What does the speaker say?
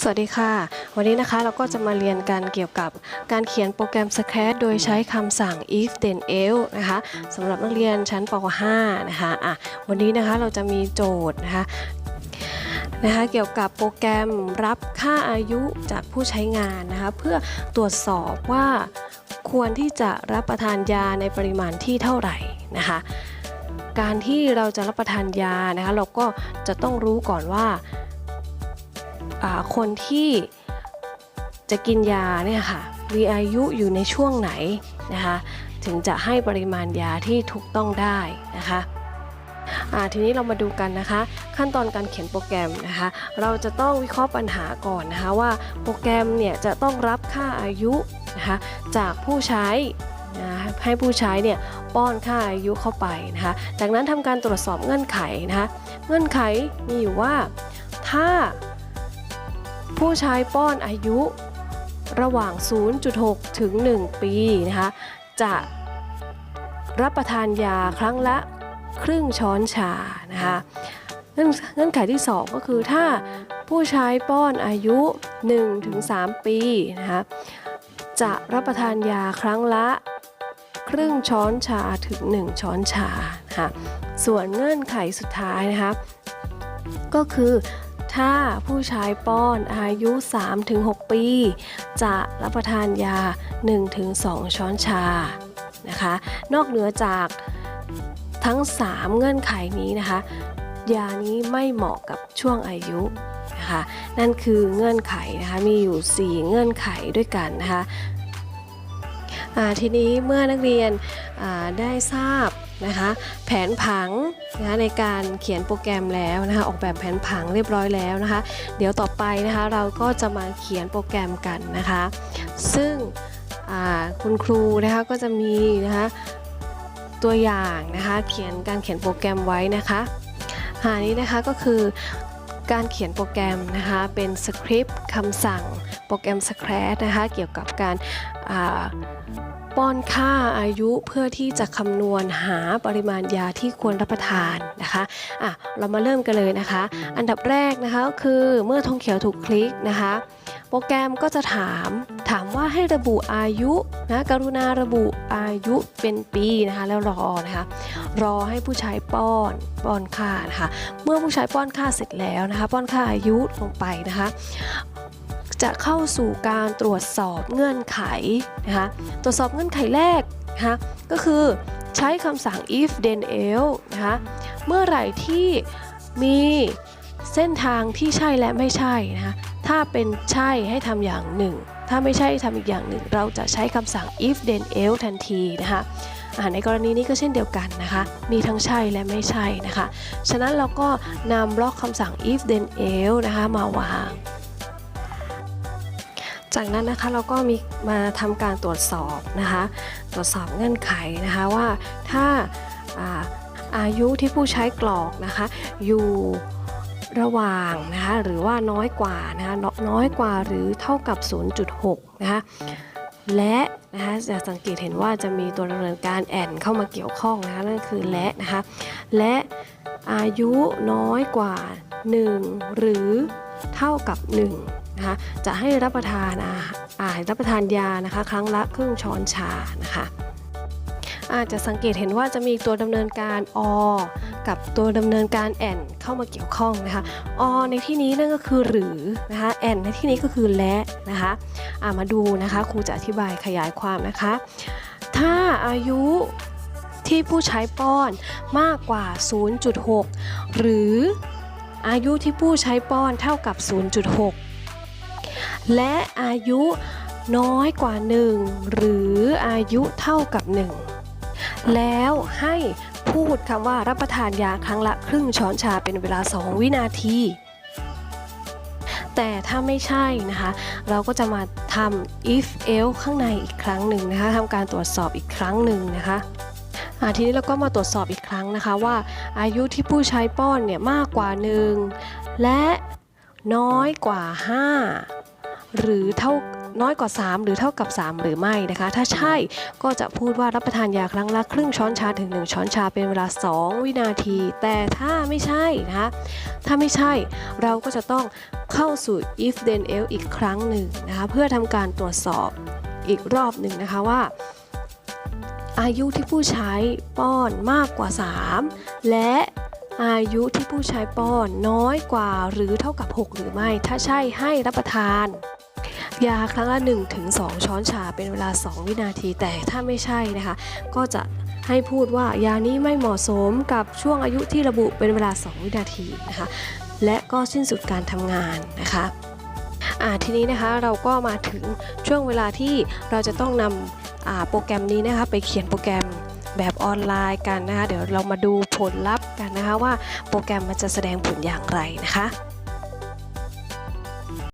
สวัสดีค่ะ วันนี้นะคะเราก็จะมาเรียนกันเกี่ยวกับการเขียนโปรแกรม Scratch โดยใช้คำสั่ง if then else นะคะสำหรับนักเรียนชั้นป .5 นะคะอะวันนี้นะคะเราจะมีโจทย์นะคะนะคะเกี่ยวกับโปรแกรมรับค่าอายุจากผู้ใช้งานนะคะเพื่อตรวจสอบว่าควรที่จะรับประทานยาในปริมาณที่เท่าไหร่นะคะการที่เราจะรับประทานยานะคะเราก็จะต้องรู้ก่อนว่าอ่า คนที่จะกินยาเนี่ยค่ะมีอายุอยู่ในช่วงไหนนะคะถึงจะให้ปริมาณยาที่ถูกต้องได้นะคะทีนี้เรามาดูกันนะคะ ขั้นตอนการเขียนโปรแกรมนะคะ เราจะต้องวิเคราะห์ปัญหาก่อนนะคะว่าโปรแกรมเนี่ยจะต้องรับค่าอายุนะคะจากผู้ใช้นะให้ผู้ใช้เนี่ยป้อนค่าอายุเข้าไปนะคะจากนั้นทำการตรวจสอบเงื่อนไขนะคะเงื่อนไขมีอยู่ว่าถ้า ผู้ใช้ป้อนอายุระหว่าง 0.6 ถึง 1 ปีนะคะจะรับประทานยาครั้งละครึ่งช้อนชานะคะเงื่อนไขที่ 2 ก็คือถ้าผู้ใช้ป้อนอายุ 1-3 ปีนะคะจะรับประทานยาครั้งละ ครึ่งช้อนชาถึง 1 ช้อนชานะคะส่วนเงื่อนไขสุดท้ายนะคะก็คือ ถ้าผู้ใช้ป้อนอายุ 3-6 ปี จะรับประทานยา 1-2 ช้อนชานะคะ นอกเหนือจากทั้ง 3 เงื่อนไขนี้นะคะ ยานี้ไม่เหมาะกับช่วงอายุนะคะนั่นคือเงื่อนไขนะคะมีอยู่ 4 เงื่อนไขด้วยกันนะคะอ่าทีนี้เมื่อนักเรียนได้ทราบ นะคะ แผนผังนะคะในการเขียนโปรแกรมแล้วนะคะ ออกแบบแผนผังเรียบร้อยแล้วนะคะ เดี๋ยวต่อไปนะคะเราก็จะมาเขียนโปรแกรมกันนะคะ ซึ่งคุณครูนะคะก็จะมีนะคะตัวอย่างนะคะ เขียนการเขียนโปรแกรมไว้นะคะอ่านี้นะคะก็คือการเขียนโปรแกรมนะคะเป็นสคริปต์คำสั่งโปรแกรม Scratch นะคะเกี่ยวกับการ ป้อนค่าอายุเพื่อที่จะคำนวณหาปริมาณยาที่ควรรับประทานนะคะอะเรามาเริ่มกันเลยนะคะ อันดับแรกนะคะก็คือเมื่อธงเขียวถูกคลิกนะคะ โปรแกรมก็จะถามถามว่าให้ระบุอายุนะกรุณาระบุอายุเป็นปีนะคะแล้วรอนะคะรอให้ผู้ใช้ป้อนป้อนค่านะคะเมื่อผู้ใช้ป้อนค่าเสร็จแล้วนะคะ ป้อนค่าอายุลงไปนะคะ จะเข้าสู่การตรวจสอบเงื่อนไขนะคะตรวจสอบเงื่อนไขแรกนะคะก็คือใช้คำสั่ง if then else นะคะเมื่อไหร่ที่มีเส้นทางที่ใช่และไม่ใช่นะคะถ้าเป็นใช่ให้ทำอย่างหนึ่ง ถ้าไม่ใช่ทำอีกอย่างหนึ่ง เราจะใช้คำสั่ง if then else ทันทีนะคะในกรณีนี้ก็เช่นเดียวกันนะคะ มีทั้งใช่และไม่ใช่นะคะ ฉะนั้นเราก็นำบล็อกคำสั่ง if then else นะคะมาวาง จากนั้นนะคะเราก็มีมาทำการตรวจสอบนะคะ ตรวจสอบเงื่อนไขนะคะว่าถ้าอาอายุที่ผู้ใช้กรอกนะคะอยู่ระหว่างนะคะหรือว่าน้อยกว่านะคะนน้อยกว่าหรือเท่ากับ 0.6 นะคะและนะคะจะสังเกตเห็นว่าจะมีตัวดำเนินการแอนเข้ามาเกี่ยวข้องนะคะนั่นคือและนะคะและอายุน้อยกว่า 1 หรือ เท่ากับ1นะคะจะให้รับประทานอาอารับประทานยานะคะครั้งละครึ่งช้อนชานะคะอาจจะสังเกตเห็นว่าจะมีตัวดำเนินการอกับตัวดำเนินการแอนเข้ามาเกี่ยวข้องนะคะอในที่นี้นั่นก็คือหรือนะคะแอนในที่นี้ก็คือและนะคะามาดูนะคะครูจะอธิบายขยายความนะคะ ถ้าอายุที่ผู้ใช้ป้อนมากกว่า 0.6 หรือ อายุที่ผู้ใช้ป้อนเท่ากับ 0.6 และอายุน้อยกว่า 1 หรืออายุเท่ากับ 1 แล้วให้พูดคำว่ารับประทานยาครั้งละครึ่งช้อนชาเป็นเวลา 2 วินาที แต่ถ้าไม่ใช่นะคะ เราก็จะมาทำ if else ข้างในอีกครั้งหนึ่งนะคะทำการตรวจสอบอีกครั้งหนึ่งนะคะ ทีนี้เราก็มาตรวจสอบอีกครั้งนะคะว่า อายุที่ผู้ใช้ป้อนเนี่ยมากกว่า 1 และน้อยกว่า 5 หรือเท่าน้อยกว่า 3 หรือเท่ากับ 3 หรือไม่นะคะ ถ้าใช่ก็จะพูดว่ารับประทานยาครั้งละครึ่งช้อนชาถึง 1 ช้อนชาเป็นเวลา 2 วินาที แต่ถ้าไม่ใช่นะคะถ้าไม่ใช่เราก็จะต้องเข้าสู่ if then else อีกครั้งหนึ่งนะคะเพื่อทำการตรวจสอบอีกรอบหนึ่งนะคะว่า อายุที่ผู้ใช้ป้อนมากกว่า 3 และอายุที่ผู้ใช้ป้อนน้อยกว่าหรือเท่ากับ 6 หรือไม่ ถ้าใช่ให้รับประทาน ยาครั้งละ1ถึง2ช้อนชาเป็นเวลา 2 วินาที แต่ถ้าไม่ใช่นะคะ ก็จะให้พูดว่ายานี้ไม่เหมาะสมกับช่วงอายุที่ระบุเป็นเวลา 2 วินาทีนะคะ และก็สิ้นสุดการทำงานนะคะอ่าทีนี้นะคะเราก็มาถึงช่วงเวลาที่เราจะต้องนำ โปรแกรมนี้นะคะไปเขียนโปรแกรมแบบออนไลน์กันนะคะ เดี๋ยวเรามาดูผลลัพธ์กันนะคะว่าโปรแกรมมันจะแสดงผลอย่างไรนะคะ